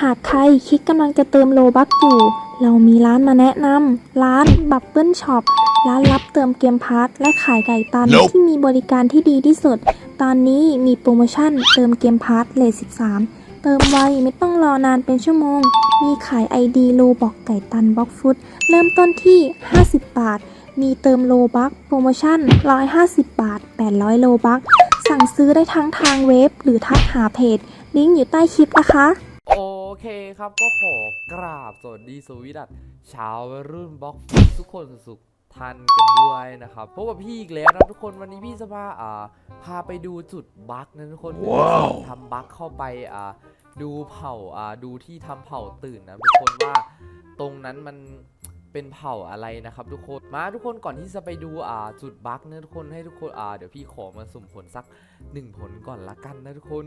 หากใครคิดกำลังจะเติมโลบัคอยู่ เรามีร้านมาแนะนำร้านบับเบิลช็อปร้านรับเติมเกมพาร์ทและขายไก่ตัน Nope ที่มีบริการที่ดีที่สุด ตอนนี้มีโปรโมชั่นเติมเกมพาร์ทเลท13 เติมไวไม่ต้องรอนานเป็นชั่วโมง มีขาย ID โลบอกไก่ตันบล็อกฟุตเริ่มต้นที่ 50 บาท มีเติมโลบัคโปรโมชั่น 150 บาท 800 โลบัคสั่งซื้อได้ทั้งทางเว็บหรือทักหาเพจ ลิงก์อยู่ใต้คลิปนะคะโอ เคครับก็ขอกราบสวัสดีสวีดัตชาววัยรุ่นบล็อกทุกคนสุขทันกันด้วยนะครับพบกับพี่อีกแล้วนะทุกคนวันนี้พี่จะมาอ่าพาไปดูจุดบั๊กนะทุกคนว้าวทำบั๊กเข้าไปอ่าดูเผ่าอ่าดูที่ทำเผ่าตื่นนะทุกคนว่าตรงนั้นมัน เป็นเผ่าอะไรนะครับทุกคนมาทุกคนก่อนที่จะไปดูอ่าจุดบั๊กนะทุกคนให้ทุกคนอ่าเดี๋ยวพี่ขอมาสุ่มผลสักหนึ่งผลก่อนละกันนะทุกคน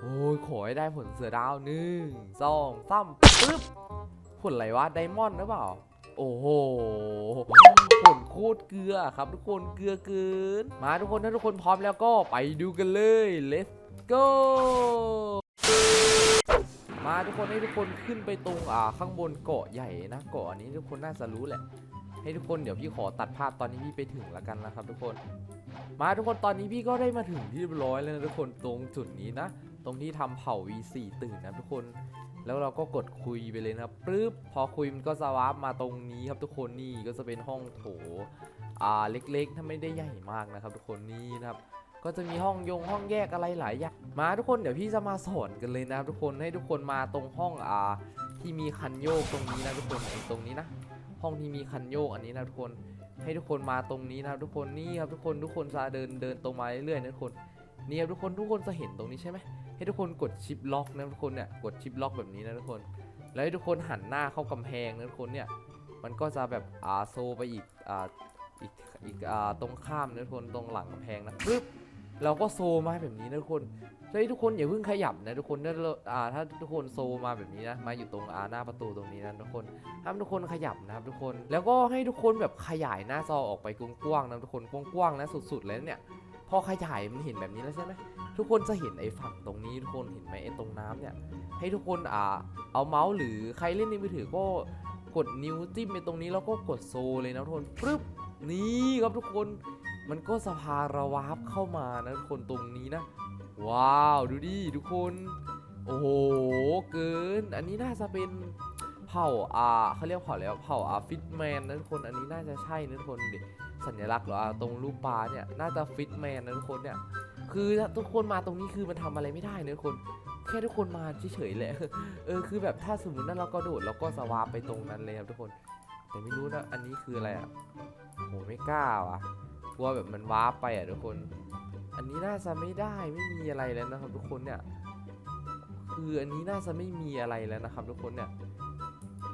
โอ้ยขอให้ได้ผลเสือดาวหนึ่งสองสามปึ๊บผลอะไรวะไดมอนด์หรือเปล่า โอ้โหผลโคตรเกลือครับทุกคนเกลือเกิน มาทุกคนถ้าทุกคนพร้อมแล้วก็ไปดูกันเลย let's go มาทุกคนให้ทุกคนขึ้นไปตรงอ่าข้างบนเกาะใหญ่นะเกาะอันนี้ทุกคนน่าจะรู้แหละ ให้ทุกคนเดี๋ยวพี่ขอตัดภาพตอนนี้พี่ไปถึงแล้วกันนะครับ ทุกคน มาทุกคนตอนนี้พี่ก็ได้มาถึงที่เรียบร้อยแล้วนะทุกคนตรงจุดนี้นะ ตรงที่ทำเผ่า V4 ตื่นนะทุกคนแล้วเราก็กดคุยไปเลยนะครับปึ๊บพอคุยมันก็สวาร์ปมาตรงนี้ครับทุกคนนี่ก็จะเป็นห้องโถอ่าเล็กๆ ถ้าไม่ได้ใหญ่มากนะครับ ทุกคนนี่นะครับ ก็จะมีห้องยงห้องแยกอะไรหลายอย่างมาทุกคนเดี๋ยวพี่จะมาสอนกันเลยนะครับทุกคนให้ทุกคนมาตรงห้องอ่าที่มีคันโยกตรงนี้นะทุกคนไอ้ตรงนี้นะ ห้องที่มีคันโยกอันนี้นะทุกคนให้ทุกคนมาตรงนี้นะครับทุกคนนี่ครับทุกคนทุกคนจะเดินเดินตรงมาเรื่อยๆนะทุกคนนี่ครับทุกคนทุกคนจะเห็นตรงนี้ใช่ไหมให้ทุกคนกดชิปล็อกนะทุกคนเนี่ยกดชิปล็อกแบบนี้นะทุกคน แล้วให้ทุกคนหันหน้าเข้ากำแพงนะทุกคนเนี่ยมันก็จะแบบอ่าโซไปอีกอ่าอีกอีกอ่าตรงข้ามนะทุกคนตรงหลังกำแพงนะปึ๊บ เราก็โซมาแบบนี้นะทุกคนแล้วให้ทุกคนอย่าเพิ่งขยับนะทุกคนถ้าอ่าถ้าทุกคนโซมาแบบนี้นะมาอยู่ตรงอาหน้าประตูตรงนี้นะทุกคนห้ามทุกคนขยับนะครับทุกคนแล้วก็ให้ทุกคนแบบขยายหน้าจอออกไปกว้างๆนะทุกคนกว้างๆนะสุดๆเลยเนี่ยพอขยายมันเห็นแบบนี้แล้วใช่ไหมทุกคนจะเห็นไอ้ฝั่งตรงนี้ทุกคนเห็นไหมไอ้ตรงน้ำเนี่ยให้ทุกคนอ่าเอาเมาส์หรือใครเล่นในมือถือก็กดนิ้วจิ้มไปตรงนี้แล้วก็กดโซเลยนะทุกคนปึ๊บนี่ครับทุกคน มันก็สภาระวาบเข้ามานะทุกคนตรงนี้นะ ว้าวดูดิทุกคน โอ้โหเกิน อันนี้น่าจะเป็นเผ่าอ่าเขาเรียกเผ่าแล้วเผ่าอ่าฟิตแมนนะทุกคน อันนี้น่าจะใช่นะทุกคนดิสัญลักษณ์เหรออ่าตรงรูปปลาเนี่ยน่าจะฟิตแมนนะทุกคนเนี่ยคือทุกคนมาตรงนี้คือมันทำอะไรไม่ได้นะทุกคนแค่ทุกคนมาเฉยๆแหละเออคือแบบถ้าสมมตินั้นเราก็โดดเราก็สวาไปตรงนั้นเลยครับทุกคน แต่ไม่รู้นะอันนี้คืออะไรอะโหไม่กล้าว่ะ กลัวแบบมันว้าไปอะทุกคน อันนี้น่าจะไม่ได้ไม่มีอะไรแล้วนะครับ ทุกคนเนี่ย คืออันนี้น่าจะไม่มีอะไรแล้วนะครับ ทุกคนเนี่ย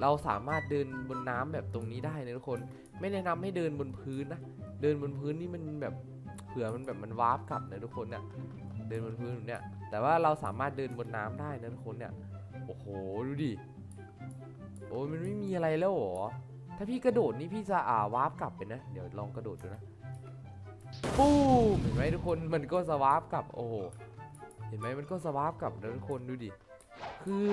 เราสามารถเดินบนน้ำแบบตรงนี้ได้นะทุกคน ไม่แนะนำให้เดินบนพื้นนะ เดินบนพื้นนี่มันแบบเผื่อมันแบบมันวาร์ปกลับนะทุกคนเนี่ย เดินบนพื้นเนี่ย แต่ว่าเราสามารถเดินบนน้ำได้นะทุกคนเนี่ย โอ้โหดูดิ โอ้ยมันไม่มีอะไรแล้วหรอถ้าพี่กระโดดนี่พี่จะอ่าวาร์ปกลับไปนะ เดี๋ยวลองกระโดดดูนะ ปูมเห็นไหมทุกคนมันก็สวาร์ปกลับโอ้โหเห็นไหมมันก็สวาร์ปกลับนะทุกคนดูดิคือ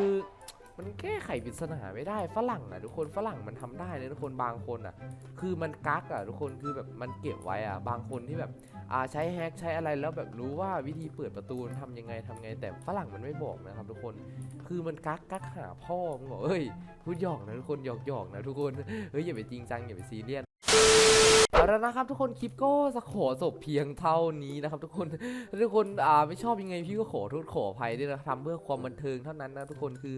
มันแก้ไขปริศนาไม่ได้ฝรั่งอะทุกคนฝรั่งมันทำได้เนะทุกคนบางคนอะ คือมันกักอะทุกคนคือแบบมันเก็บไว้อะบางคนที่แบบอ่าใช้แฮกใช้อะไรแล้วแบบรู้ว่าวิธีเปิดประตูมันทำยังไงทำไง แต่ฝรั่งมันไม่บอกนะครับทุกคนคือมันกักกักหาพ่อมึงบอกเอ้ยพูดหยอกนะทุกคนหยอกหยอกนะทุกคนเฮ้ยอย่าไปจริงจังอย่าไปซีเรียส แล้วนะครับทุกคนคลิปก็จะขอจบเพียงเท่านี้นะครับทุกคนทุกคนอ่าไม่ชอบยังไงพี่ก็ขอโทษขออภัยด้วยนะทำเพื่อความบันเทิงเท่านั้นนะทุกคนคือ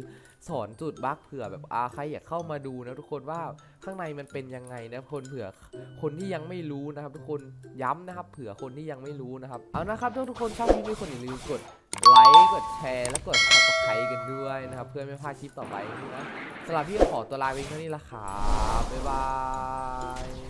สอนจุดบั๊กเผื่อแบบอาใครอยากเข้ามาดูนะทุกคนว่าข้างในมันเป็นยังไงนะคนเผื่อคนที่ยังไม่รู้นะครับ ทุกคนย้ำนะครับ เผื่อคนที่ยังไม่รู้นะครับเอานะครับถ้าทุกคนชอบคลิปนี้คนอย่าลืมกดไลค์กดแชร์และกด subscribe กันด้วยนะครับ เพื่อไม่พลาดคลิปต่อไปนะสำหรับพี่ขอตัวลาไปเท่านี้ละครับบ๊ายบาย